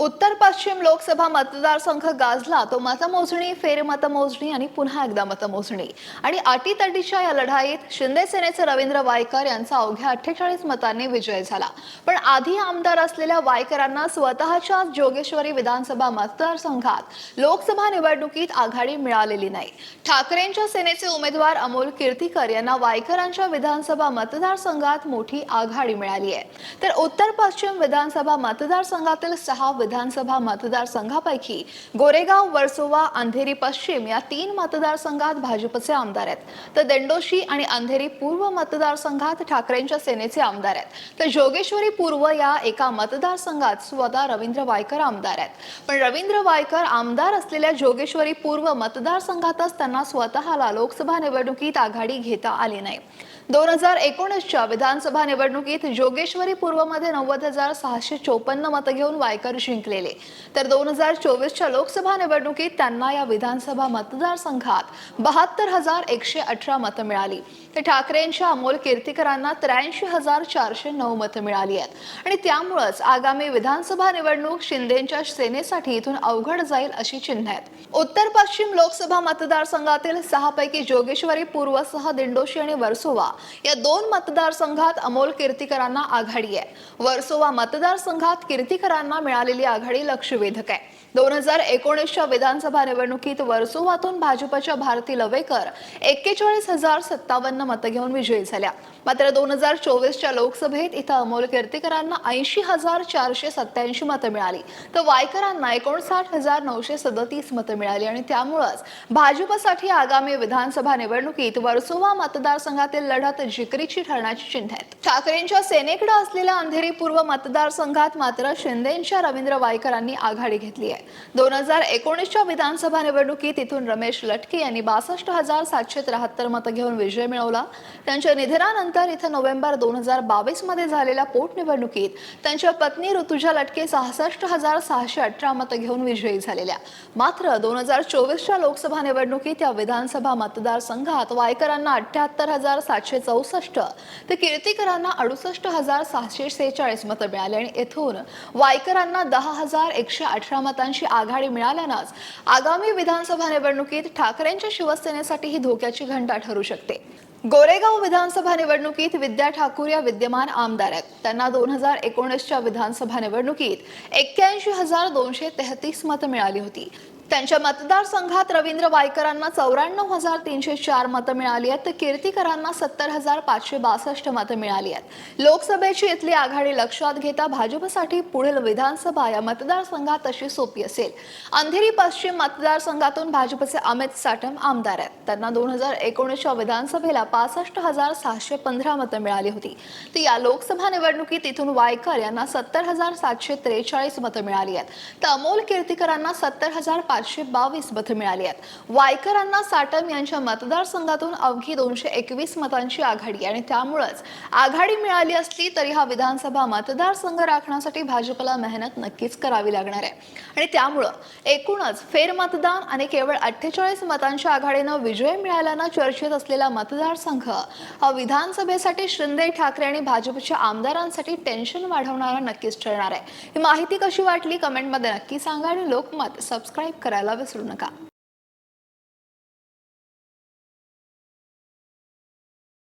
उत्तर पश्चिम लोकसभा मतदारसंघ गाजला तो मतमोजणी फेरमतमोजणी आणि पुन्हा एकदा मतमोजणी. आणि अटीतटीच्या या लढाईत शिंदे सेनेचे रवींद्र वायकर यांचा अवघ्या अठ्ठेचाळीस मतांनी विजय झाला. पण आधी आमदार असलेल्या वायकरांना स्वतःच्या जोगेश्वरी विधानसभा मतदारसंघात लोकसभा निवडणुकीत आघाडी मिळालेली नाही. ठाकरेंच्या सेनेचे उमेदवार अमोल कीर्तीकर यांना वायकरांच्या विधानसभा मतदारसंघात मोठी आघाडी मिळाली आहे. तर उत्तर पश्चिम विधानसभा मतदारसंघातील सहा विधानसभा मतदारसंघापैकी गोरेगाव वर्सोवा अंधेरी पश्चिम या तीन मतदारसंघात भाजपचे आमदार आहेत. तर दंडोशी आणि अंधेरी पूर्व मतदारसंघात ठाकरेंच्या सेनेचे आमदार आहेत. तर जोगेश्वरी पूर्व या एका मतदारसंघात स्वतः रवींद्र वायकर आमदार आहेत. पण रवींद्र वायकर आमदार असलेल्या जोगेश्वरी पूर्व मतदारसंघातच त्यांना स्वतःला लोकसभा निवडणुकीत आघाडी घेता आली नाही. दोन हजार एकोणीसच्या विधानसभा निवडणुकीत जोगेश्वरी पूर्वमध्ये नव्वद हजार सहाशे चोपन्न मतं घेऊन वायकर जिंकलेले. तर दोन हजार चोवीसच्या लोकसभा निवडणुकीत त्यांना या विधानसभा मतदारसंघात बहात्तर हजार एकशे अठरा मतं मिळाली. तर ठाकरेंच्या अमोल कीर्तीकरांना त्र्याऐंशी हजार चारशे नऊ मतं मिळाली आहेत. आणि त्यामुळंच आगामी विधानसभा निवडणूक शिंदेच्या सेनेसाठी इथून अवघड जाईल अशी चिन्ह आहेत. उत्तर पश्चिम लोकसभा मतदारसंघातील सहापैकी जोगेश्वरी पूर्वसह दिंडोशी आणि वर्सोवा या दोन मतदारसंघात अमोल कीर्तीकरांना आघाडी आहे. वर्सोवा मतदारसंघात कीर्तीकरांना मिळालेली आघाडी लक्ष वेधक आहे. दोन हजार एकोणीसच्या विधानसभा निवडणुकीत वर्सोवातून भाजपच्या भारती लवेकर एक्केचाळीस हजार सत्तावन्न मतं घेऊन विजयी झाल्या. मात्र दोन हजार चोवीसच्या लोकसभेत इथं अमोल कीर्तीकरांना ऐंशी हजार चारशे सत्याऐंशी मतं मिळाली. तर वायकरांना एकोणसाठ हजार नऊशे सदतीस मतं मिळाली आणि त्यामुळंच भाजपसाठी आगामी विधानसभा निवडणुकीत वर्सोवा मतदारसंघातील लढत जिकरीची ठरण्याची चिन्ह आहेत ठाकरेंच्या सेनेकडे असलेल्या अंधेरी पूर्व मतदारसंघात मात्र शिंदेच्या रवींद्र वायकरांनी आघाडी घेतली आहे. दोन हजार एकोणीसच्या विधानसभा निवडणुकीत इथून रमेश लटके यांनी बासष्ट हजार सातशे त्र्याहत्तर मतं घेऊन विजय मिळवला. त्यांच्या निधनानंतर इथं नोव्हेंबर दोन हजार बावीसमध्ये झालेल्या पोटनिवडणुकीत त्यांच्या पत्नी ऋतुजा लटके सहासष्ट हजार सहाशे अठरा मतं घेऊन विजयी झालेल्या. मात्र दोन हजार चोवीसच्या लोकसभा निवडणुकीत या विधानसभा मतदारसंघात वायकरांना अठ्याहत्तर हजार सातशे चौसष्ट तर कीर्तीकरांना अडुसष्ट हजार सहाशे सेहेचाळीस मतं मिळाली आणि येथून वायकरांना दहा हजार एकशे अठरा मतांची आघाडी मिळाल्यानंच आगामी विधानसभा निवडणुकीत ठाकरेंच्या शिवसेनेसाठी ही धोक्याची घंटा ठरू शकते. गोरेगाव विधानसभा निवडणुकीत विद्या ठाकूर या विद्यमान आमदार आहेत. त्यांना दोन हजार एकोणीसच्या विधानसभा निवडणुकीत एक्क्याऐंशी हजार दोनशे तेहतीस मतं मिळाली होती. त्यांच्या मतदारसंघात रवींद्र वायकरांना चौऱ्याण्णव हजार तीनशे चार मतं मिळाली आहेत. तर कीर्तीकरांना सत्तर हजार पाचशे बासष्ट मतं मिळाली आहेत. लोकसभेची इथली आघाडी लक्षात घेता भाजपसाठी पुढील विधानसभा या मतदारसंघात तशी सोपी असेल. अंधेरी पश्चिम मतदारसंघातून भाजपचे अमित साटम आमदार आहेत. त्यांना दोन हजार एकोणीसच्या विधानसभेला पासष्ट हजार सहाशे पंधरा मतं मिळाली होती. तर या लोकसभा निवडणुकीत इथून वायकर यांना सत्तर हजार सातशे त्रेचाळीस मतं मिळाली आहेत. तर अमोल कीर्तीकरांना सत्तर हजार सातशे बावीस मतं मिळाली आहेत. वायकरांना साटम यांच्या मतदारसंघातून अवघी दोनशे एकवीस मतांची आघाडी आणि त्यामुळंच आघाडी मिळाली असली तरी हा विधानसभा मतदारसंघ राखण्यासाठी भाजपला मेहनत नक्कीच करावी लागणार आहे. आणि त्यामुळं एकूणच फेरमतदान आणि केवळ अठ्ठेचाळीस मतांच्या आघाडीनं विजय मिळाल्यानं चर्चेत असलेला मतदारसंघ हा विधानसभेसाठी शिंदे ठाकरे आणि भाजपच्या आमदारांसाठी टेन्शन वाढवणारा नक्कीच ठरणार आहे. ही माहिती कशी वाटली? कमेंटमध्ये नक्की सांगा आणि लोकमत सबस्क्राईब करायला विसरू नका.